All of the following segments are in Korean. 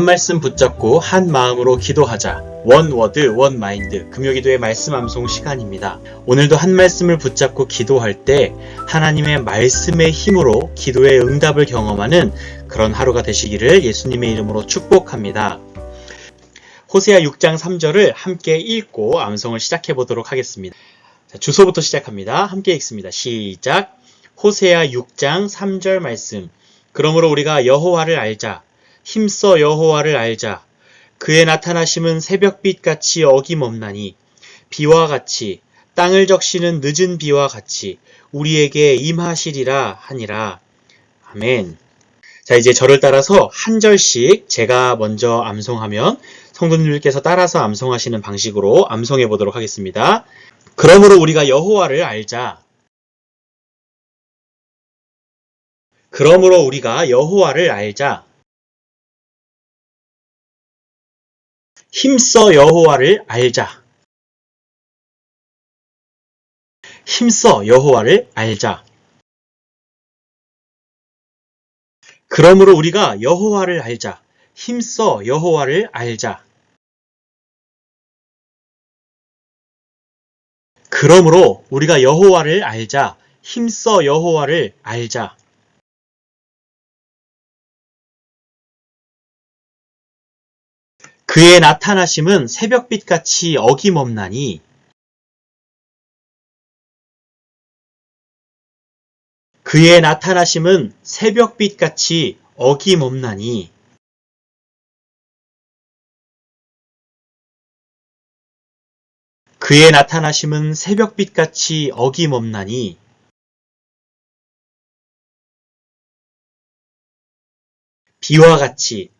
한 말씀 붙잡고 한 마음으로 기도하자. 원 워드, 원 마인드. 금요기도의 말씀 암송 시간입니다. 오늘도 한 말씀을 붙잡고 기도할 때 하나님의 말씀의 힘으로 기도의 응답을 경험하는 그런 하루가 되시기를 예수님의 이름으로 축복합니다. 호세아 6장 3절을 함께 읽고 암송을 시작해 보도록 하겠습니다. 자, 주소부터 시작합니다. 함께 읽습니다. 시작. 호세아 6장 3절 말씀. 그러므로 우리가 여호와를 알자. 힘써 여호와를 알자. 그의 나타나심은 새벽빛 같이 어김없나니 비와 같이 땅을 적시는 늦은 비와 같이 우리에게 임하시리라 하니라. 아멘. 자, 이제 저를 따라서 한 절씩 제가 먼저 암송하면 성도님들께서 따라서 암송하시는 방식으로 암송해 보도록 하겠습니다. 그러므로 우리가 여호와를 알자. 그러므로 우리가 여호와를 알자. 힘써 여호와를 알자. 힘써 여호와를 알자. 그러므로 우리가 여호와를 알자. 힘써 여호와를 알자. 그러므로 우리가 여호와를 알자. 힘써 여호와를 알자. 그의 나타나심은 새벽빛같이 어김없나니 그의 나타나심은 새벽빛같이 어김없나니 그의 나타나심은 새벽빛같이 어김없나니 비와 같이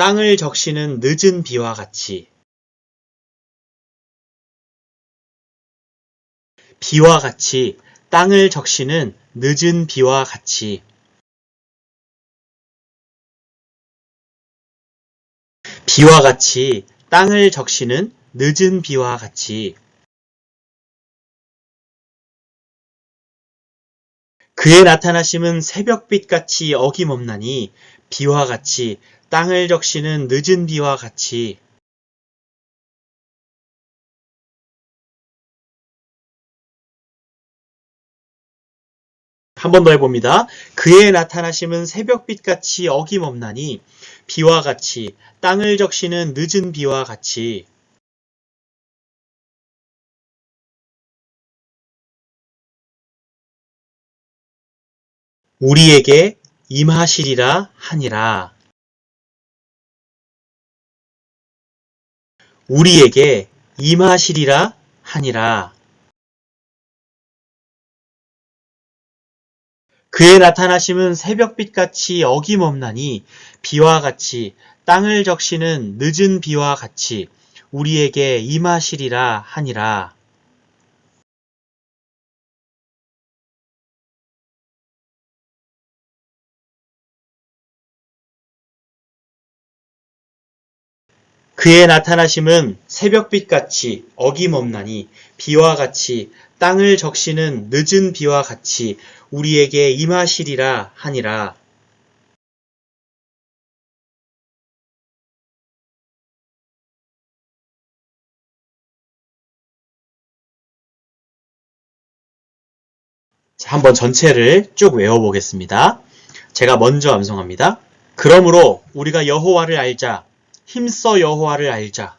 땅을 적시는 늦은 비와 같이 비와 같이 땅을 적시는 늦은 비와 같이 비와 같이 땅을 적시는 늦은 비와 같이 그의 나타나심은 새벽빛 같이 어김없나니 비와 같이 땅을 적시는 늦은 비와 같이 한 번 더 해봅니다. 그의 나타나심은 새벽빛 같이 어김없나니 비와 같이 땅을 적시는 늦은 비와 같이 우리에게 임하시리라 하니라. 우리에게 임하시리라 하니라. 그의 나타나심은 새벽빛 같이 어김없나니 비와 같이 땅을 적시는 늦은 비와 같이 우리에게 임하시리라 하니라. 그의 나타나심은 새벽빛 같이 어김없나니 비와 같이 땅을 적시는 늦은 비와 같이 우리에게 임하시리라 하니라. 자, 한번 전체를 쭉 외워보겠습니다. 제가 먼저 암송합니다. 그러므로 우리가 여호와를 알자. 힘써 여호와를 알자.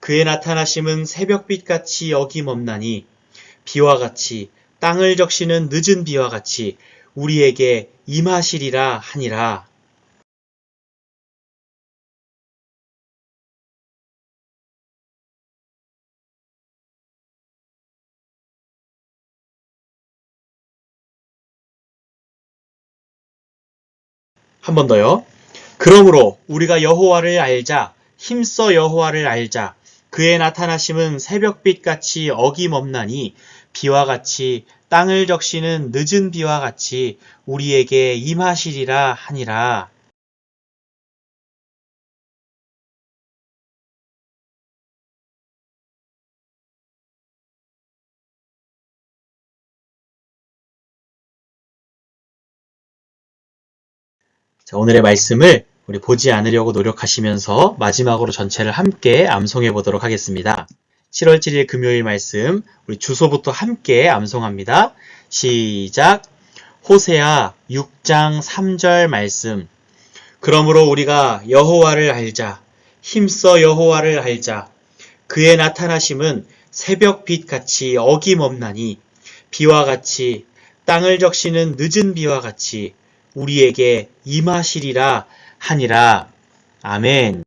그의 나타나심은 새벽빛 같이 어김없나니 비와 같이 땅을 적시는 늦은 비와 같이 우리에게 임하시리라 하니라. 한 번 더요. 그러므로 우리가 여호와를 알자 힘써 여호와를 알자 그의 나타나심은 새벽빛 같이 어김없나니 비와 같이 땅을 적시는 늦은 비와 같이 우리에게 임하시리라 하니라. 자, 오늘의 말씀을 우리 보지 않으려고 노력하시면서 마지막으로 전체를 함께 암송해 보도록 하겠습니다. 7월 7일 금요일 말씀 우리 주소부터 함께 암송합니다. 시작. 호세아 6장 3절 말씀. 그러므로 우리가 여호와를 알자. 힘써 여호와를 알자. 그의 나타나심은 새벽 빛 같이 어김없나니 비와 같이 땅을 적시는 늦은 비와 같이 우리에게 임하시리라 하니라. 아멘.